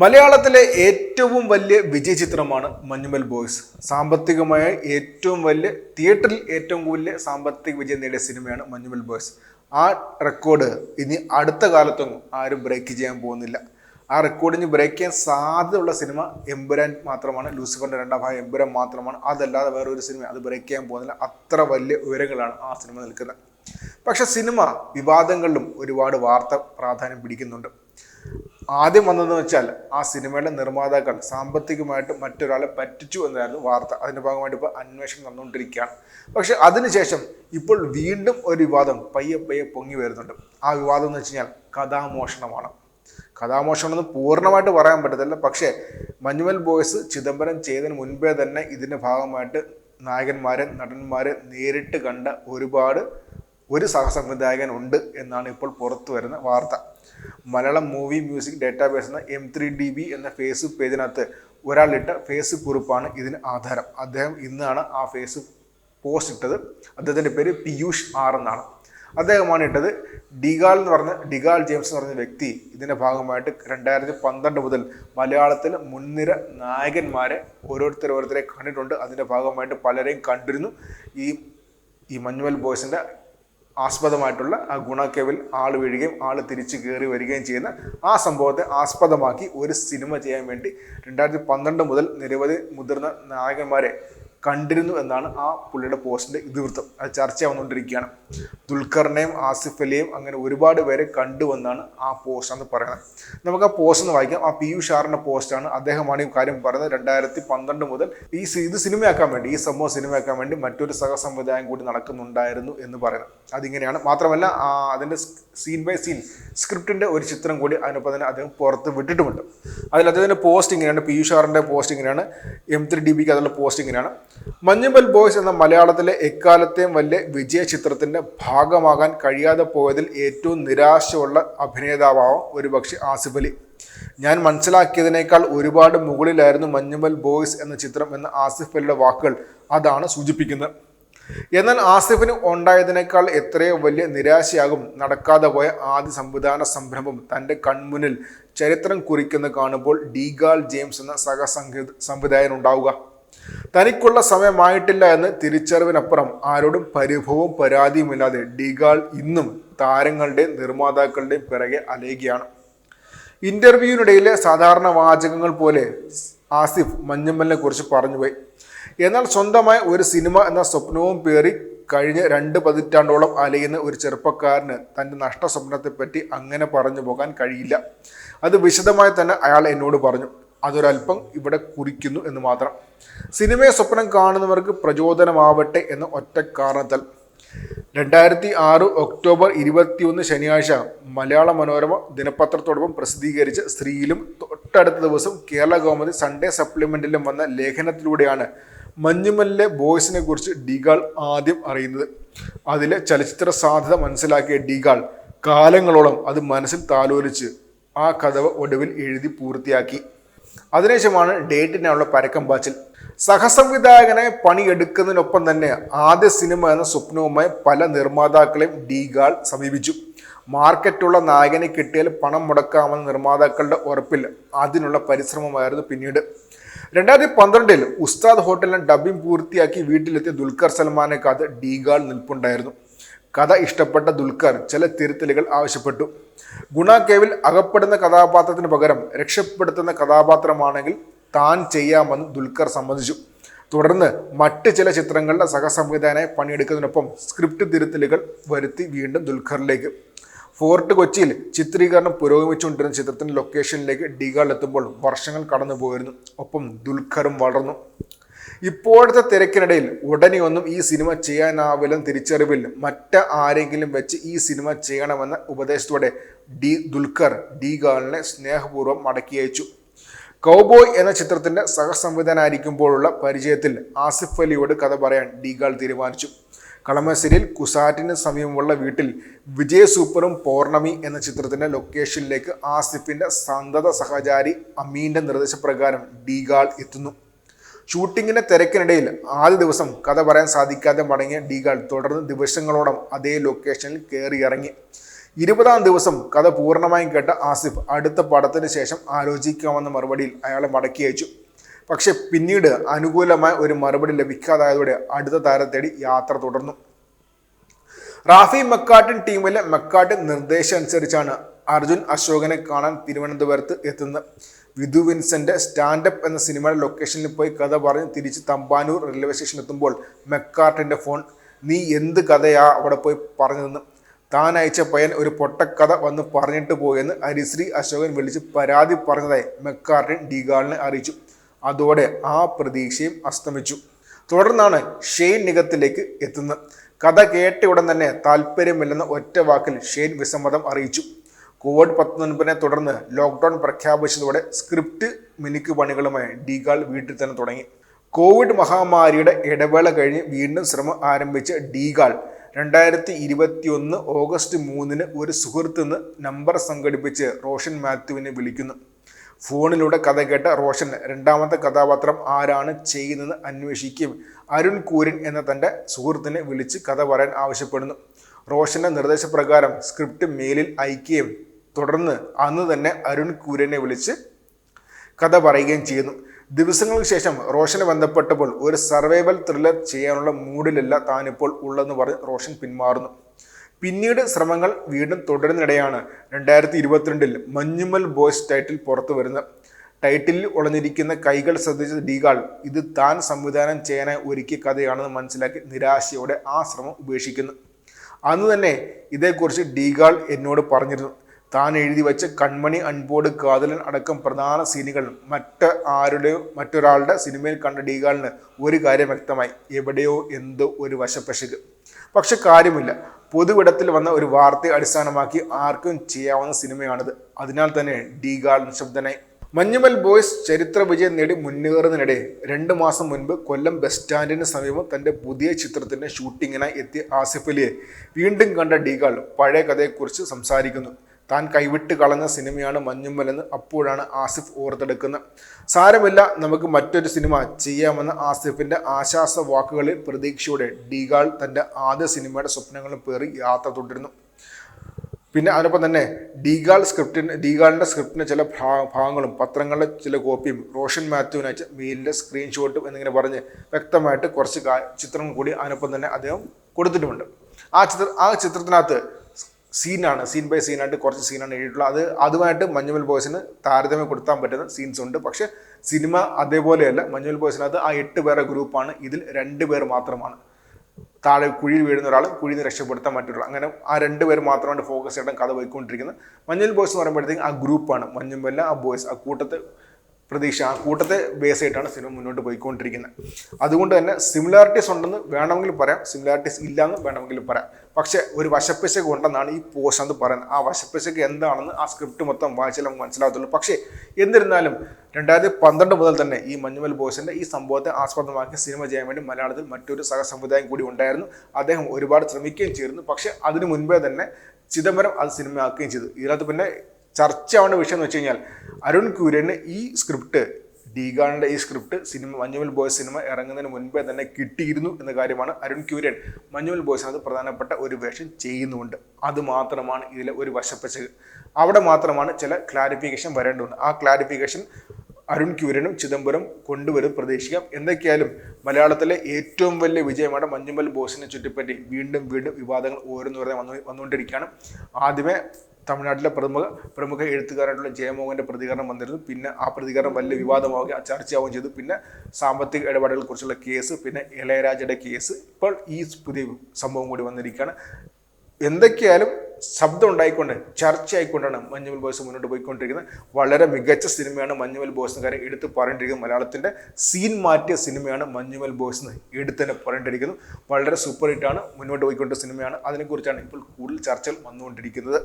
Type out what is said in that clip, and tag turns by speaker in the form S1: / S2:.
S1: മലയാളത്തിലെ ഏറ്റവും വലിയ വിജയ ചിത്രമാണ് മഞ്ഞുമൽ ബോയ്സ്. സാമ്പത്തികമായ ഏറ്റവും വലിയ തിയേറ്ററിൽ ഏറ്റവും വലിയ സാമ്പത്തിക വിജയം നേടിയ സിനിമയാണ് മഞ്ഞുമൽ ബോയ്സ്. ആ റെക്കോർഡ് ഇനി അടുത്ത കാലത്തൊന്നും ആരും ബ്രേക്ക് ചെയ്യാൻ പോകുന്നില്ല. ആ റെക്കോർഡിന് ബ്രേക്ക് ചെയ്യാൻ സാധ്യതയുള്ള സിനിമ എമ്പുരാൻ മാത്രമാണ്. ലൂസിഫറിന്റെ രണ്ടാം ഭാഗം എമ്പുരാൻ മാത്രമാണ്. അതല്ലാതെ വേറെ ഒരു സിനിമ അത് ബ്രേക്ക് ചെയ്യാൻ പോകുന്നില്ല. അത്ര വലിയ ഉയരങ്ങളാണ് ആ സിനിമ നിൽക്കുന്നത്. പക്ഷെ സിനിമ വിവാദങ്ങളിലും ഒരുപാട് വാർത്ത പ്രാധാന്യം പിടിക്കുന്നുണ്ട്. ആദ്യം വന്നതെന്ന് വെച്ചാൽ ആ സിനിമയുടെ നിർമ്മാതാക്കൾ സാമ്പത്തികമായിട്ട് മറ്റൊരാളെ പറ്റിച്ചു എന്നായിരുന്നു വാർത്ത. അതിന്റെ ഭാഗമായിട്ട് ഇപ്പോൾ അന്വേഷണം നടന്നുകൊണ്ടിരിക്കുകയാണ്. പക്ഷെ അതിനുശേഷം ഇപ്പോൾ വീണ്ടും ഒരു വിവാദം പയ്യെ പയ്യെ പൊങ്ങി വരുന്നുണ്ട്. ആ വിവാദം എന്ന് വെച്ച് കഴിഞ്ഞാൽ കഥാമോഷണമാണ്. കഥാമോഷണം എന്ന് പൂർണമായിട്ട് പറയാൻ പറ്റത്തില്ല. പക്ഷേ മഞ്ഞുമൽ ബോയ്സ് ചിദംബരം ചെയ്തതിന് മുൻപേ തന്നെ ഇതിന്റെ ഭാഗമായിട്ട് നായകന്മാരെ നടന്മാരെ നേരിട്ട് കണ്ട ഒരുപാട് ഒരു സഹസംവിധായകൻ ഉണ്ട് എന്നാണ് ഇപ്പോൾ പുറത്തു വരുന്ന വാർത്ത. മലയാളം മൂവി മ്യൂസിക് ഡേറ്റാബേസ് എന്ന എം ത്രീ ഡി ബി എന്ന ഫേസ്ബുക്ക് പേജിനകത്ത് ഒരാളിട്ട ഫേസ്ബുക്ക് കുറിപ്പാണ് ഇതിന് ആധാരം. അദ്ദേഹം ഇന്നാണ് ആ ഫേസ്ബുക്ക് പോസ്റ്റ് ഇട്ടത്. അദ്ദേഹത്തിന്റെ പേര് പിയൂഷ് ആർ എന്നാണ്. അദ്ദേഹമാണ് ഇട്ടത് ഡിഗാൽ എന്ന് പറഞ്ഞ ഡിഗാൽ ജെയിംസ് എന്ന് പറഞ്ഞ വ്യക്തി. ഇതിന്റെ ഭാഗമായിട്ട് രണ്ടായിരത്തി പന്ത്രണ്ട് മുതൽ മലയാളത്തിൽ മുൻനിര നായകന്മാരെ ഓരോരുത്തർ ഓരോരുത്തരെ കണ്ടിട്ടുണ്ട്. അതിന്റെ ഭാഗമായിട്ട് പലരെയും കണ്ടിരുന്നു. ഈ ഈ മഞ്ഞുവൽ ബോയ്സിന്റെ ആസ്പദമായിട്ടുള്ള ആ ഗുണക്കേവിൽ ആൾ വീഴുകയും ആൾ തിരിച്ച് കയറി വരികയും ചെയ്യുന്ന ആ സംഭവത്തെ ആസ്പദമാക്കി ഒരു സിനിമ ചെയ്യാൻ വേണ്ടി രണ്ടായിരത്തി പന്ത്രണ്ട് മുതൽ നിരവധി മുതിർന്ന നായകന്മാരെ കണ്ടിരുന്നു എന്നാണ് ആ പുള്ളിയുടെ പോസ്റ്റിന്റെ ഇതിവൃത്തം. അത് ചർച്ചയാവുന്നുകൊണ്ടിരിക്കുകയാണ് ദുൽഖറിനെയും ആസിഫ് അലിയെയും അങ്ങനെ ഒരുപാട് പേരെ കണ്ടുവെന്നാണ് ആ പോസ്റ്റ് എന്ന് പറയുന്നത്. നമുക്ക് ആ പോസ്റ്റ് ഒന്ന് വായിക്കാം. ആ പി യു ഷാറിന്റെ പോസ്റ്റാണ് അദ്ദേഹമാണ് ഈ കാര്യം പറയുന്നത്. രണ്ടായിരത്തി പന്ത്രണ്ട് മുതൽ ഈ ഇത് സിനിമയാക്കാൻ വേണ്ടി ഈ സംഭവം സിനിമയാക്കാൻ വേണ്ടി മറ്റൊരു സഹസംവിധായം കൂടി നടക്കുന്നുണ്ടായിരുന്നു എന്ന് പറയുന്നത്. അതിങ്ങനെയാണ്. മാത്രമല്ല ആ അതിന്റെ സീൻ ബൈ സീൻ സ്ക്രിപ്റ്റിന്റെ ഒരു ചിത്രം കൂടി അതിനൊപ്പം തന്നെ അദ്ദേഹം പുറത്ത് വിട്ടിട്ടുമുണ്ട്. അതിൽ അദ്ദേഹത്തിന്റെ പോസ്റ്റ് ഇങ്ങനെയാണ്. പി യു ഷാറിന്റെ പോസ്റ്റ് ഇങ്ങനെയാണ്. എം ത്രീ ഡി ബിക്ക് അതിലുള്ള പോസ്റ്റ് ഇങ്ങനെയാണ്. മഞ്ഞുമൽ ബോയ്സ് എന്ന മലയാളത്തിലെ എക്കാലത്തെയും വലിയ വിജയ ചിത്രത്തിന്റെ ഭാഗമാകാൻ കഴിയാതെ പോയതിൽ ഏറ്റവും നിരാശയുള്ള അഭിനേതാവാവും ഒരുപക്ഷെ ആസിഫ് അലി. ഞാൻ മനസ്സിലാക്കിയതിനേക്കാൾ ഒരുപാട് മുകളിലായിരുന്നു മഞ്ഞുമൽ ബോയ്സ് എന്ന ചിത്രം എന്ന ആസിഫ് അലിയുടെ വാക്കുകൾ അതാണ് സൂചിപ്പിക്കുന്നത്. എന്നാൽ ആസിഫിന് ഉണ്ടായതിനേക്കാൾ എത്രയോ വലിയ നിരാശയാകും നടക്കാതെ പോയ ആദ്യ സംവിധാന സംരംഭം തന്റെ കൺമുന്നിൽ ചരിത്രം കുറിക്കുന്ന കാണുമ്പോൾ ഡീഗാൾ ജെയിംസ് എന്ന സഹസംഗീത സംവിധായകൻ ഉണ്ടാവുക. തനിക്കുള്ള സമയമായിട്ടില്ല എന്ന് തിരിച്ചറിവിനപ്പുറം ആരോടും പരിഭവവും പരാതിയുമില്ലാതെ ഡിഗാൾ ഇന്നും താരങ്ങളുടെയും നിർമ്മാതാക്കളുടെയും പിറകെ അലയുകയാണ്. ഇന്റർവ്യൂവിനിടയിലെ സാധാരണ വാചകങ്ങൾ പോലെ ആസിഫ് മഞ്ഞമ്മലിനെ കുറിച്ച് പറഞ്ഞുപോയി. എന്നാൽ സ്വന്തമായ ഒരു സിനിമ എന്ന സ്വപ്നവും പേറി കഴിഞ്ഞ രണ്ട് പതിറ്റാണ്ടോളം അലയുന്ന ഒരു ചെറുപ്പക്കാരന് തന്റെ നഷ്ട സ്വപ്നത്തെപ്പറ്റി അങ്ങനെ പറഞ്ഞു പോകാൻ കഴിയില്ല. അത് വിശദമായി തന്നെ അയാൾ എന്നോട് പറഞ്ഞു. അതൊരല്പം ഇവിടെ കുറിക്കുന്നു എന്ന് മാത്രം. സിനിമയെ സ്വപ്നം കാണുന്നവർക്ക് പ്രചോദനമാവട്ടെ എന്ന ഒറ്റ കാരണത്താൽ. രണ്ടായിരത്തി ആറ് ഒക്ടോബർ ഇരുപത്തിയൊന്ന് ശനിയാഴ്ച മലയാള മനോരമ ദിനപത്രത്തോടൊപ്പം പ്രസിദ്ധീകരിച്ച സ്ത്രീയിലും തൊട്ടടുത്ത ദിവസം കേരള കൗമുദി സൺഡേ സപ്ലിമെന്റിലും വന്ന ലേഖനത്തിലൂടെയാണ് മഞ്ഞുമല്ലിലെ ബോയ്സിനെ കുറിച്ച് ഡിഗാൾ ആദ്യം അറിയുന്നത്. അതിലെ ചലച്ചിത്ര സാധ്യത മനസ്സിലാക്കിയ ഡിഗാൾ കാലങ്ങളോളം അത് മനസ്സിൽ താലോലിച്ച് ആ കഥ ഒടുവിൽ എഴുതി പൂർത്തിയാക്കി. അതിനുശേഷമാണ് ഡേറ്റിനുള്ള പരക്കം പാച്ചിൽ. സഹസംവിധായകനെ പണിയെടുക്കുന്നതിനൊപ്പം തന്നെ ആദ്യ സിനിമ എന്ന സ്വപ്നവുമായി പല നിർമ്മാതാക്കളെയും ഡീഗാൾ സമീപിച്ചു. മാർക്കറ്റുള്ള നായകനെ കിട്ടിയാൽ പണം മുടക്കാമെന്ന നിർമ്മാതാക്കളുടെ ഉറപ്പിൽ അതിനുള്ള പരിശ്രമമായിരുന്നു പിന്നീട്. രണ്ടായിരത്തി പന്ത്രണ്ടിൽ ഉസ്താദ് ഹോട്ടലിന് ഡബിംഗ് പൂർത്തിയാക്കി വീട്ടിലെത്തിയ ദുൽഖർ സൽമാനെ കാത്ത് ഡീഗാൾ നിൽപ്പുണ്ടായിരുന്നു. കഥ ഇഷ്ടപ്പെട്ട ദുൽഖർ ചില തിരുത്തലുകൾ ആവശ്യപ്പെട്ടു. ഗുണ കേവിൽ അകപ്പെടുന്ന കഥാപാത്രത്തിന് പകരം രക്ഷപ്പെടുത്തുന്ന കഥാപാത്രമാണെങ്കിൽ താൻ ചെയ്യാമെന്ന് ദുൽഖർ സമ്മതിച്ചു. തുടർന്ന് മറ്റ് ചില ചിത്രങ്ങളുടെ സഹസംവിധാനമായി പണിയെടുക്കുന്നതിനൊപ്പം സ്ക്രിപ്റ്റ് തിരുത്തലുകൾ വരുത്തി വീണ്ടും ദുൽഖറിലേക്ക്. ഫോർട്ട് കൊച്ചിയിൽ ചിത്രീകരണം പുരോഗമിച്ചുകൊണ്ടിരുന്ന ചിത്രത്തിന്റെ ലൊക്കേഷനിലേക്ക് ഡിഗാൾ എത്തുമ്പോൾ വർഷങ്ങൾ കടന്നു പോയിരുന്നു ഒപ്പം ദുൽഖറും വളർന്നു. ഇപ്പോഴത്തെ തിരക്കിനിടയിൽ ഉടനെയൊന്നും ഈ സിനിമ ചെയ്യാനാവില്ലെന്ന് തിരിച്ചറിവിൽ മറ്റ് ആരെങ്കിലും വെച്ച് ഈ സിനിമ ചെയ്യണമെന്ന ഉപദേശത്തോടെ ഡി ദുൽഖർ ഡി ഗാളിനെ സ്നേഹപൂർവം മടക്കി അയച്ചു. കൗബോയ് എന്ന ചിത്രത്തിന്റെ സഹസംവിധാനായിരിക്കുമ്പോഴുള്ള പരിചയത്തിൽ ആസിഫ് അലിയോട് കഥ പറയാൻ ഡീഗാൾ തീരുമാനിച്ചു. കളമശ്ശേരിയിൽ കുസാറ്റിന് സമീപമുള്ള വീട്ടിൽ വിജയ് സൂപ്പറും പൗർണമി എന്ന ചിത്രത്തിന്റെ ലൊക്കേഷനിലേക്ക് ആസിഫിന്റെ സന്തത സഹചാരി അമീന്റെ നിർദ്ദേശപ്രകാരം ഡീഗാൾ എത്തുന്നു. ഷൂട്ടിങ്ങിന്റെ തിരക്കിനിടയിൽ ആദ്യ ദിവസം കഥ പറയാൻ സാധിക്കാതെ മടങ്ങിയ ഡീഗാൾ തുടർന്ന് ദിവസങ്ങളോളം അതേ ലൊക്കേഷനിൽ കയറി ഇറങ്ങി. ഇരുപതാം ദിവസം കഥ പൂർണമായും കേട്ട ആസിഫ് അടുത്ത പടത്തിന് ശേഷം ആലോചിക്കാമെന്ന മറുപടിയിൽ അയാളെ മടക്കി അയച്ചു. പക്ഷെ പിന്നീട് അനുകൂലമായ ഒരു മറുപടി ലഭിക്കാതായതോടെ അടുത്ത താരം തേടി യാത്ര തുടർന്നു. റാഫി മെക്കാട്ടിൻ ടീമിലെ മെക്കാട്ടിൻ നിർദ്ദേശം അനുസരിച്ചാണ് അർജുൻ അശോകനെ കാണാൻ തിരുവനന്തപുരത്ത് എത്തുന്നത് വിധു വിൻസെന്റ് സ്റ്റാൻഡപ്പ് എന്ന സിനിമയുടെ ലൊക്കേഷനിൽ പോയി കഥ പറഞ്ഞ് തിരിച്ച് തമ്പാനൂർ റെയിൽവേ സ്റ്റേഷൻ എത്തുമ്പോൾ മെക്കാർട്ടിന്റെ ഫോൺ നീ എന്ത് കഥയാ അവിടെ പോയി പറഞ്ഞതെന്ന് താൻ അയച്ച പയ്യൻ ഒരു പൊട്ടക്കഥ വന്ന് പറഞ്ഞിട്ട് പോയെന്ന് ഹരിശ്രീ അശോകൻ വിളിച്ച് പരാതി പറഞ്ഞതായി മെക്കാർട്ടിൻ ഡിഗാളിനെ അറിയിച്ചു. അതോടെ ആ പ്രതീക്ഷയും അസ്തമിച്ചു. തുടർന്നാണ് ഷെയ്ൻ നിഗത്തിലേക്ക് എത്തുന്നത്. കഥ കേട്ട ഉടൻ തന്നെ താല്പര്യമില്ലെന്ന ഒറ്റ വാക്കിൽ ഷെയ്ൻ വിസമ്മതം അറിയിച്ചു. കോവിഡ് പത്തൊൻപതിനെ തുടർന്ന് ലോക്ക്ഡൌൺ പ്രഖ്യാപിച്ചതോടെ സ്ക്രിപ്റ്റ് മിനുക്ക് പണികളുമായി ഡിഗാൾ വീട്ടിൽ തന്നെ തുടങ്ങി. കോവിഡ് മഹാമാരിയുടെ ഇടവേള കഴിഞ്ഞ് വീണ്ടും ശ്രമം ആരംഭിച്ച ഡിഗാൾ രണ്ടായിരത്തി ഇരുപത്തിയൊന്ന് ഓഗസ്റ്റ് മൂന്നിന് ഒരു സുഹൃത്ത് നിന്ന് നമ്പർ സംഘടിപ്പിച്ച് റോഷൻ മാത്യുവിനെ വിളിക്കുന്നു. ഫോണിലൂടെ കഥ കേട്ട റോഷൻ രണ്ടാമത്തെ കഥാപാത്രം ആരാണ് ചെയ്യുന്നത് അന്വേഷിക്കുകയും അരുൺ കൂരൻ എന്ന തന്റെ സുഹൃത്തിനെ വിളിച്ച് കഥ പറയാൻ ആവശ്യപ്പെടുന്നു. റോഷന്റെ നിർദ്ദേശപ്രകാരം സ്ക്രിപ്റ്റ് മെയിലിൽ അയക്കുകയും തുടർന്ന് അന്ന് തന്നെ അരുൺ കൂരനെ വിളിച്ച് കഥ പറയുകയും ചെയ്യുന്നു. ദിവസങ്ങൾക്ക് ശേഷം റോഷനെ ബന്ധപ്പെട്ടപ്പോൾ ഒരു സർവൈവൽ ത്രില്ലർ ചെയ്യാനുള്ള മൂഡിലല്ല താനിപ്പോൾ ഉള്ളതെന്ന് പറഞ്ഞ് റോഷൻ പിന്മാറുന്നു. പിന്നീട് ശ്രമങ്ങൾ വീണ്ടും തുടരുന്നിടെയാണ് രണ്ടായിരത്തി ഇരുപത്തിരണ്ടിൽ മഞ്ഞുമൽ ബോയ്സ് ടൈറ്റിൽ പുറത്തു വരുന്നത്. ടൈറ്റിലിൽ ഒളഞ്ഞിരിക്കുന്ന കൈകൾ ശ്രദ്ധിച്ച ഡീഗാൾ ഇത് താൻ സംവിധാനം ചെയ്യാനായി ഒരുക്കിയ കഥയാണെന്ന് മനസ്സിലാക്കി നിരാശയോടെ ആ ശ്രമം ഉപേക്ഷിക്കുന്നു. അന്ന് തന്നെ ഇതേക്കുറിച്ച് ഡീഗാൾ എന്നോട് പറഞ്ഞിരുന്നു. താൻ എഴുതി വെച്ച് കൺമണി അൺബോർഡ് കാതലൻ അടക്കം പ്രധാന സീനുകൾ. മറ്റ് ആരുടെ മറ്റൊരാളുടെ സിനിമയിൽ കണ്ട ഡീഗാളിന് ഒരു കാര്യം വ്യക്തമായി. എവിടെയോ എന്തോ ഒരു വശപ്പശക്ക് പക്ഷെ കാര്യമില്ല. പൊതുവിടത്തിൽ വന്ന ഒരു വാർത്തയെ അടിസ്ഥാനമാക്കി ആർക്കും ചെയ്യാവുന്ന സിനിമയാണിത്. അതിനാൽ തന്നെ ഡീഗാൾ നിശബ്ദനായി. മഞ്ഞുമൽ ബോയ്സ് ചരിത്ര വിജയം നേടി മുന്നേറുന്നതിനിടെ രണ്ട് മാസം മുൻപ് കൊല്ലം ബസ് സ്റ്റാൻഡിന് സമീപം തന്റെ പുതിയ ചിത്രത്തിന്റെ ഷൂട്ടിങ്ങിനായി എത്തിയ ആസിഫ് അലിയെ വീണ്ടും കണ്ട ഡീഗാൾ പഴയ കഥയെക്കുറിച്ച് സംസാരിക്കുന്നു. താൻ കൈവിട്ട് കളഞ്ഞ സിനിമയാണ് മഞ്ഞുമ്മലെന്ന് അപ്പോഴാണ് ആസിഫ് ഓർത്തെടുക്കുന്നത്. സാരമില്ല നമുക്ക് മറ്റൊരു സിനിമ ചെയ്യാമെന്ന ആസിഫിന്റെ ആശ്വാസ വാക്കുകളിൽ പ്രതീക്ഷയോടെ ഡിഗാൾ തന്റെ ആദ്യ സിനിമയുടെ സ്വപ്നങ്ങളും പേറി യാത്ര തുടരുന്നു. പിന്നെ അതിനൊപ്പം തന്നെ ഡിഗാൾ സ്ക്രിപ്റ്റിന് ഡിഗാളിന്റെ സ്ക്രിപ്റ്റിന്റെ ചില ഭാഗങ്ങളും പത്രങ്ങളുടെ ചില കോപ്പിയും റോഷൻ മാത്യുവിന് അയച്ച മെയിലിന്റെ സ്ക്രീൻഷോട്ടും എന്നിങ്ങനെ പറഞ്ഞ് വ്യക്തമായിട്ട് കുറച്ച് ചിത്രങ്ങൾ കൂടി അതിനൊപ്പം തന്നെ അദ്ദേഹം കൊടുത്തിട്ടുമുണ്ട്. ആ ചിത്ര ആ ചിത്രത്തിനകത്ത് സീനാണ് സീൻ ബൈ സീനായിട്ട് കുറച്ച് സീനാണ് എഴുതിയിട്ടുള്ളത് അത് അതുമായിട്ട് മഞ്ഞുമൽ ബോയ്സിന് താരതമ്യം കൊടുത്താൻ പറ്റുന്ന സീൻസ് ഉണ്ട്. പക്ഷെ സിനിമ അതേപോലെയല്ല. മഞ്ഞുമൽ ബോയ്സിനകത്ത് ആ എട്ട് പേരുടെ ഗ്രൂപ്പാണ് ഇതിൽ രണ്ട് പേർ മാത്രമാണ്. താഴെ കുഴിയിൽ വീഴുന്ന ഒരാൾ കുഴിയിൽ നിന്ന് രക്ഷപ്പെടുത്താൻ മറ്റൊരാൾ അങ്ങനെ ആ രണ്ട് പേര് മാത്രമാണ് ഫോക്കസ് ചെയ്യണം കഥ പോയിക്കൊണ്ടിരിക്കുന്നത്. മഞ്ഞൽ ബോയ്സ് എന്ന് പറയുമ്പോഴത്തേക്കും ആ ഗ്രൂപ്പാണ് മഞ്ഞുമല്ല ആ ബോയ്സ് ആ കൂട്ടത്തെ പ്രതീക്ഷ. ആ കൂട്ടത്തെ ബേസ് ആയിട്ടാണ് സിനിമ മുന്നോട്ട് പോയിക്കൊണ്ടിരിക്കുന്നത്. അതുകൊണ്ട് തന്നെ സിമിലാരിറ്റീസ് ഉണ്ടെന്ന് വേണമെങ്കിൽ പറയാം. സിമിലാരിറ്റീസ് ഇല്ലാന്ന് വേണമെങ്കിൽ പറയാം. പക്ഷേ ഒരു വശപ്പിശക് ഉണ്ടെന്നാണ് ഈ എന്ന് പറയുന്നത്. ആ വശപ്പിശക് എന്താണെന്ന് ആ സ്ക്രിപ്റ്റ് മൊത്തം വായിച്ചാൽ നമുക്ക് മനസ്സിലാകത്തുള്ളൂ. പക്ഷേ എന്നിരുന്നാലും രണ്ടായിരത്തി പന്ത്രണ്ട് മുതൽ തന്നെ ഈ മഞ്ഞുമൽ ബോസിന്റെ ഈ സംഭവത്തെ ആസ്പദമാക്കി സിനിമ ചെയ്യാൻ വേണ്ടി മലയാളത്തിൽ മറ്റൊരു സഹസമുദായം കൂടി ഉണ്ടായിരുന്നു. അദ്ദേഹം ഒരുപാട് ശ്രമിക്കുകയും ചെയ്തിരുന്നു. പക്ഷേ അതിനു മുൻപേ തന്നെ ചിദംബരം അത് സിനിമയാക്കുകയും ചെയ്തു. ഇതിനകത്ത് പിന്നെ ചർച്ചയാവേണ്ട വിഷയം എന്ന് വെച്ച് കഴിഞ്ഞാൽ അരുൺ കുര്യന് ഈ സ്ക്രിപ്റ്റ് ഡീഗാണിന്റെ ഈ script cinema Manjummel boys cinema ഇറങ്ങുന്നതിന് മുൻപേ തന്നെ കിട്ടിയിരുന്നു എന്ന കാര്യമാണ് അരുൺ ക്യൂര്യൻ മഞ്ഞുമൽ ബോയ്സിനകത്ത് പ്രധാനപ്പെട്ട ഒരു വേഷം ചെയ്യുന്നുണ്ട്. അത് മാത്രമാണ് ഇതിലെ ഒരു വശപ്പച്ചത് അവിടെ മാത്രമാണ് ചില ക്ലാരിഫിക്കേഷൻ വരേണ്ടതുണ്ട്. ആ ക്ലാരിഫിക്കേഷൻ അരുൺ ക്യൂരനും ചിദംബരം കൊണ്ടുവരും പ്രതീക്ഷിക്കാം. എന്തൊക്കെയായാലും മലയാളത്തിലെ ഏറ്റവും വലിയ വിജയമാണ് മഞ്ഞുമൽ ബോസിനെ ചുറ്റിപ്പറ്റി വീണ്ടും വീണ്ടും വിവാദങ്ങൾ ഓരോന്ന് വന്നു വന്നുകൊണ്ടിരിക്കുകയാണ്. ആദ്യമേ തമിഴ്നാട്ടിലെ പ്രമുഖ പ്രമുഖ എഴുത്തുകാരായിട്ടുള്ള ജയമോഹന്റെ പ്രതികരണം വന്നിരുന്നു. പിന്നെ ആ പ്രതികരണം വലിയ വിവാദമാവുകയും ചർച്ചയാവുകയും ചെയ്തു. പിന്നെ സാമ്പത്തിക ഇടപാടുകളെ കുറിച്ചുള്ള കേസ് പിന്നെ ഇളയരാജയുടെ കേസ്. ഇപ്പോൾ ഈ പുതിയ സംഭവം കൂടി വന്നിരിക്കുകയാണ്. എന്തൊക്കെയായാലും ശബ്ദം ഉണ്ടായിക്കൊണ്ട് ചർച്ചയായിക്കൊണ്ടാണ് മഞ്ഞുമൽ ബോയ്സ് മുന്നോട്ട് പോയിക്കൊണ്ടിരിക്കുന്നത്. വളരെ മികച്ച സിനിമയാണ് മഞ്ഞുമൽ ബോയ്സ് എന്ന് കാര്യം എടുത്ത് പറഞ്ഞിരിക്കുന്നത്. മലയാളത്തിന്റെ സീൻ മാറ്റിയ സിനിമയാണ് മഞ്ഞുമൽ ബോയ്സ് എന്ന് എടുത്ത് തന്നെ പറഞ്ഞിരിക്കുന്നു വളരെ സൂപ്പർ ഹിറ്റാണ് മുന്നോട്ട് പോയിക്കൊണ്ട സിനിമയാണ്. അതിനെക്കുറിച്ചാണ് ഇപ്പോൾ കൂടുതൽ ചർച്ചകൾ വന്നുകൊണ്ടിരിക്കുന്നത്.